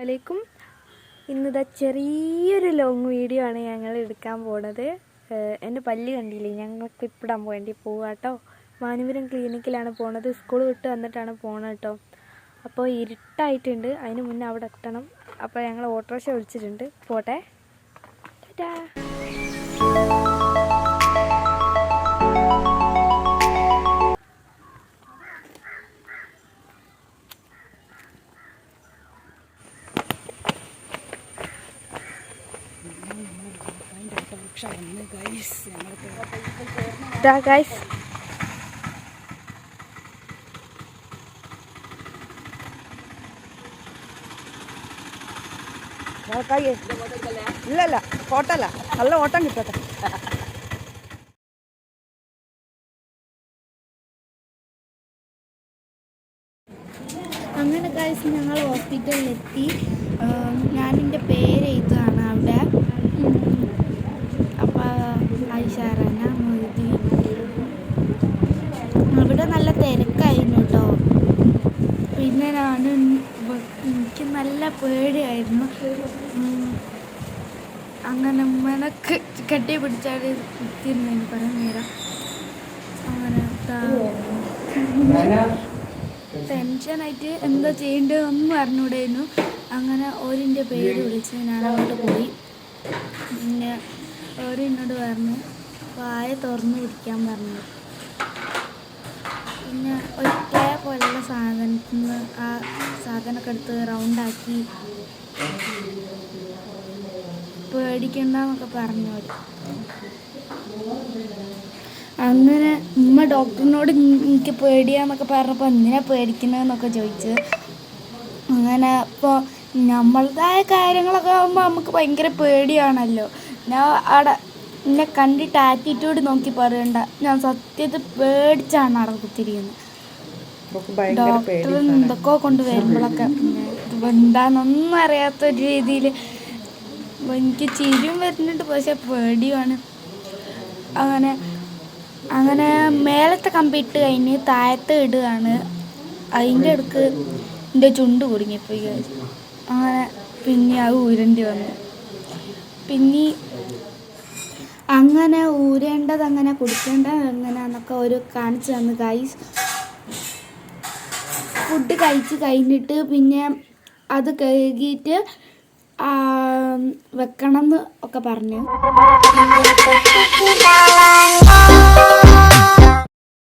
വലൈക്കും ഇന്നിതാ ചെറിയൊരു ലോങ് വീഡിയോ ആണ് ഞങ്ങൾ എടുക്കാൻ പോണത്. എന്റെ പല്ല് കണ്ടില്ലേ? ഞങ്ങൾ ക്ലിപ്പിടാൻ വേണ്ടി പോവാട്ടോ മാനുപുരം ക്ലിനിക്കിലാണ് പോണത്. സ്കൂൾ വിട്ട് വന്നിട്ടാണ് പോണത് കേട്ടോ അപ്പോൾ ഇരുട്ടായിട്ടുണ്ട്. അതിന് മുന്നേ അവിടെ എത്തണം. അപ്പോൾ ഞങ്ങൾ ഓട്ടോറിക്ഷ വിളിച്ചിട്ടുണ്ട്. പോട്ടെ. ടാറ്റാ. ഗൈസ് ഇല്ല ഇല്ല ഓട്ടല്ല നല്ല ഓട്ടം കിട്ടട്ടെ. അങ്ങനെ ഗൈസ് ഞങ്ങൾ ഹോസ്പിറ്റലിലെത്തി ഞാൻ എന്റെ പേര് എഴുതുകയാണ് അവിടെ. പേടിയായിരുന്നു. അങ്ങനെ മനക്ക് കെട്ടി പിടിച്ചാൽ കുത്തിയിരുന്നു എനിക്ക് കുറേ നേരം അങ്ങനെ. ടെൻഷനായിട്ട് എന്താ ചെയ്യേണ്ടതൊന്നും അറിഞ്ഞൂടായിരുന്നു അങ്ങനെ ഓരിന്റെ പേര് വിളിച്ച് ഞാൻ അങ്ങോട്ട് പോയി പിന്നെ ഓര് എന്നോട് പറഞ്ഞു വായ തുറന്നു പിടിക്കാൻ പറഞ്ഞു പിന്നെ ഒരു ക്ലേ പോലുള്ള സാധനത്തിൽ നിന്ന് ആ സാധനമൊക്കെ എടുത്ത് റൗണ്ടാക്കി പേടിക്കണ്ടെന്നൊക്കെ പറഞ്ഞു അവർ അങ്ങനെ ഉമ്മ ഡോക്ടറിനോട് എനിക്ക് പേടിയാന്നൊക്കെ പറഞ്ഞപ്പോൾ എന്തിനാ പേടിക്കുന്നതെന്നൊക്കെ ചോദിച്ചു. അങ്ങനെ ഇപ്പോൾ നമ്മളതായ കാര്യങ്ങളൊക്കെ ആകുമ്പോൾ നമുക്ക് ഭയങ്കര പേടിയാണല്ലോ. ഞാൻ അവിടെ എന്നെ കണ്ടിട്ട് ആറ്റിറ്റ്യൂഡ് നോക്കി പറയണ്ട. ഞാൻ സത്യത്തിൽ പേടിച്ചാണ് അവിടെ കുത്തിരിക്കുന്നത് ഡോക്ടർ എന്തൊക്കെയോ കൊണ്ട് വരുമ്പോഴൊക്കെ ഇത് എന്താണെന്നൊന്നും അറിയാത്ത ഒരു രീതിയിൽ എനിക്ക് ചിരിയും വരുന്നുണ്ട് പക്ഷെ പേടിയുമാണ്. അങ്ങനെ അങ്ങനെ മേലത്തെ കമ്പി ഇട്ട് കഴിഞ്ഞ് താഴത്ത് ഇടുകയാണ്. അതിന്റെ അടുക്ക് എന്റെ ചുണ്ട് കുടുങ്ങിപ്പോയി. അങ്ങനെ പിന്നെ അത് ഉരുണ്ടി വന്നു. പിന്നെ അങ്ങനെ ഊരേണ്ടത് അങ്ങനെ കുടിക്കേണ്ടത് എങ്ങനെയാന്നൊക്കെ ഒരു കാണിച്ചു തന്നു ഗൈസ് ഫുഡ് കഴിച്ച് കഴിഞ്ഞിട്ട് പിന്നെ അത് കഴുകിയിട്ട് വെക്കണം എന്ന് ഒക്കെ പറഞ്ഞു.